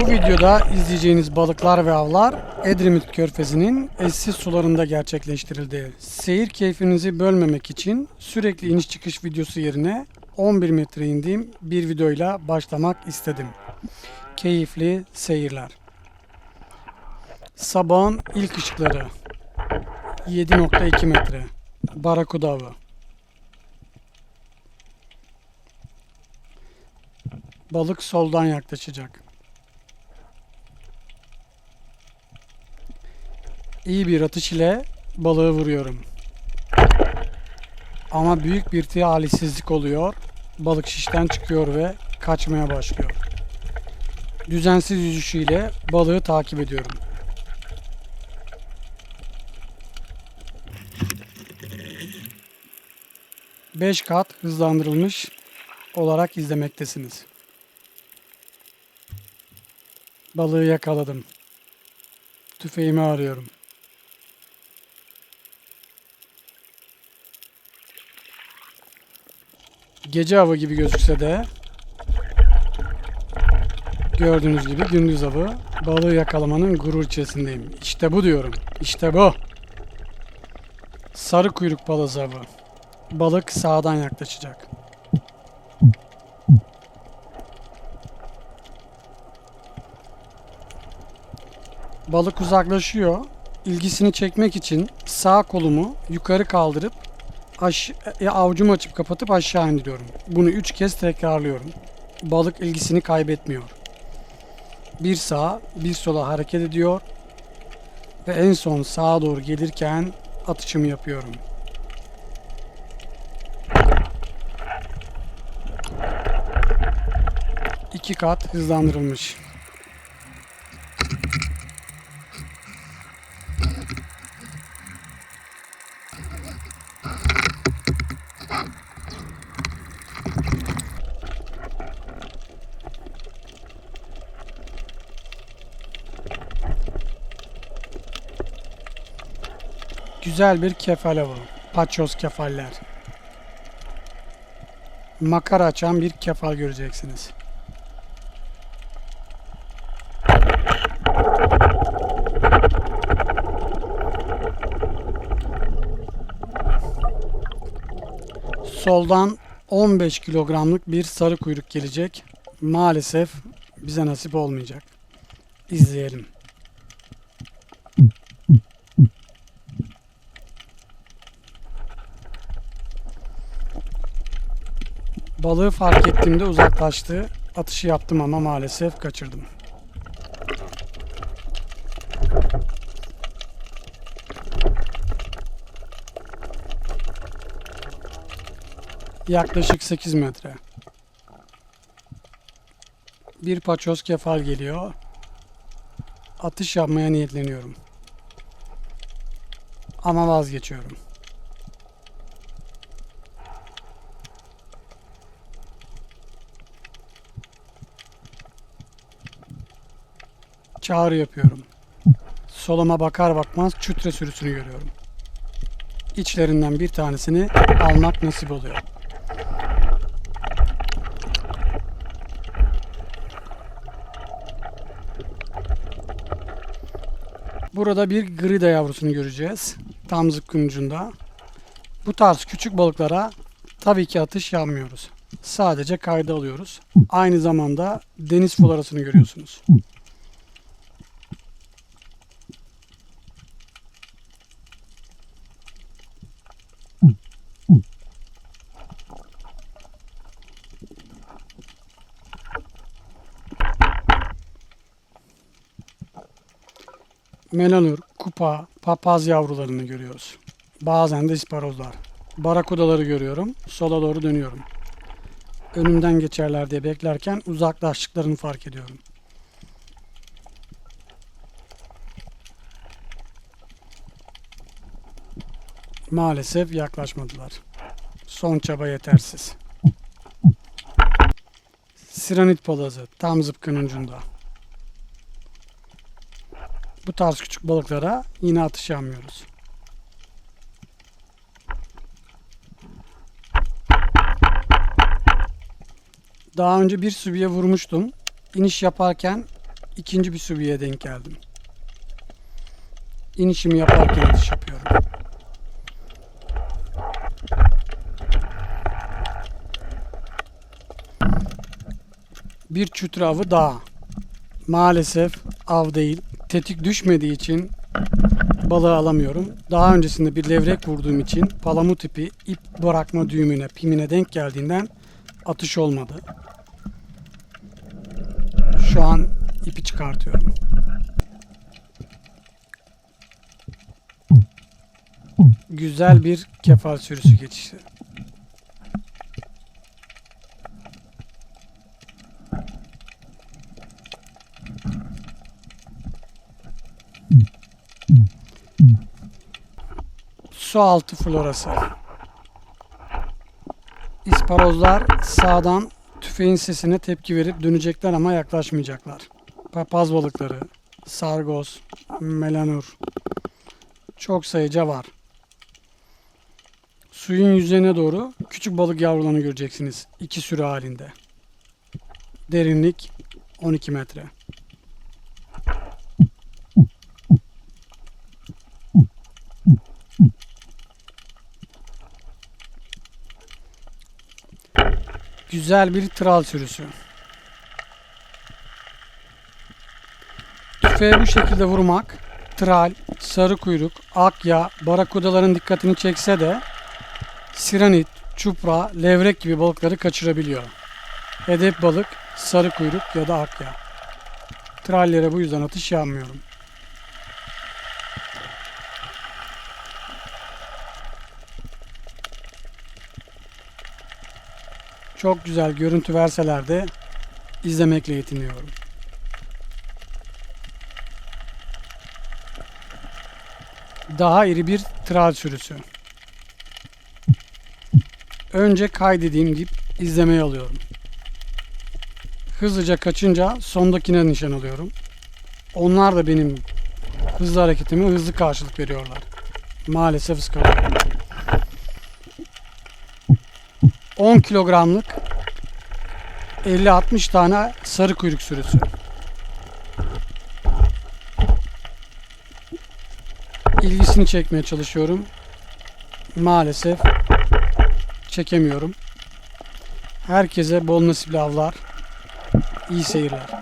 Bu videoda izleyeceğiniz balıklar ve avlar Edremit Körfezi'nin eşsiz sularında gerçekleştirildi. Seyir keyfinizi bölmemek için sürekli iniş çıkış videosu yerine 11 metre indiğim bir videoyla başlamak istedim. Keyifli seyirler. Sabahın ilk ışıkları 7.2 metre Barakuda avı Balık soldan yaklaşacak. İyi bir atış ile balığı vuruyorum. Ama büyük bir talihsizlik oluyor. Balık şişten çıkıyor ve kaçmaya başlıyor. Düzensiz yüzüşüyle balığı takip ediyorum. Beş kat hızlandırılmış olarak izlemektesiniz. Balığı yakaladım. Tüfeğimi arıyorum. Gece avı gibi gözükse de gördüğünüz gibi gündüz avı balığı yakalamanın gurur içerisindeyim. İşte bu diyorum. İşte bu. Sarı kuyruk balazı avı. Balık sağdan yaklaşacak. Balık uzaklaşıyor. İlgisini çekmek için sağ kolumu yukarı kaldırıp aş e, avucumu açıp kapatıp aşağı indiriyorum. Bunu üç kez tekrarlıyorum. Balık ilgisini kaybetmiyor. Bir sağa, bir sola hareket ediyor ve en son sağa doğru gelirken atışımı yapıyorum. İki kat hızlandırılmış. Güzel bir kefal avı. Paçoz kefaller. Makara açan bir kefal göreceksiniz. Soldan 15 kilogramlık bir sarı kuyruk gelecek. Maalesef bize nasip olmayacak. İzleyelim. Balığı fark ettiğimde uzaklaştı. Atışı yaptım ama maalesef kaçırdım. Yaklaşık 8 metre. Bir paçoz kefal geliyor. Atış yapmaya niyetleniyorum. Ama vazgeçiyorum. Çağrı yapıyorum. Soluma bakar bakmaz çütre sürüsünü görüyorum. İçlerinden bir tanesini almak nasip oluyor. Burada bir grida yavrusunu göreceğiz. Tam zıpkın ucunda. Bu tarz küçük balıklara tabii ki atış yapmıyoruz. Sadece kayda alıyoruz. Aynı zamanda deniz floresini görüyorsunuz. Melanur, kupa, papaz yavrularını görüyoruz. Bazen de isparozlar. Barakudaları görüyorum. Sola doğru dönüyorum. Önümden geçerler diye beklerken uzaklaştıklarını fark ediyorum. Maalesef yaklaşmadılar. Son çaba yetersiz. Siranit palazı tam zıpkın ucunda. Bu tarz küçük balıklara yine atış yapmıyoruz. Daha önce bir sübiye vurmuştum. İniş yaparken ikinci bir sübiye denk geldim. İnişimi yaparken atış yapıyorum. Bir çütür avı daha. Maalesef av değil. Tetik düşmediği için balığı alamıyorum. Daha öncesinde bir levrek vurduğum için palamut ipi ip bırakma düğümüne, pimine denk geldiğinden atış olmadı. Şu an ipi çıkartıyorum. Güzel bir kefal sürüsü geçişi. Su altı florası. İsparozlar sağdan tüfeğin sesine tepki verip dönecekler ama yaklaşmayacaklar. Papaz balıkları, sargoz, melanur. Çok sayıca var. Suyun yüzeyine doğru küçük balık yavrularını göreceksiniz. İki sürü halinde. Derinlik 12 metre. Güzel bir tral sürüsü. Tüfeğe bu şekilde vurmak tral, sarı kuyruk, akya, barakudaların dikkatini çekse de siranit, çupra, levrek gibi balıkları kaçırabiliyor. Hedef balık sarı kuyruk ya da akya. Trallere bu yüzden atış yapmıyorum. Çok güzel görüntü verseler de izlemekle yetiniyorum. Daha iri bir tral sürüsü. Önce kaydedeyim deyip izlemeye alıyorum. Hızlıca kaçınca sondakine nişan alıyorum. Onlar da benim hızlı hareketime hızlı karşılık veriyorlar. Maalesef ıskalıyorum. 10 kilogramlık 50-60 tane sarı kuyruk sürüsü. İlgisini çekmeye çalışıyorum. Maalesef çekemiyorum. Herkese bol nasipli avlar. İyi seyirler.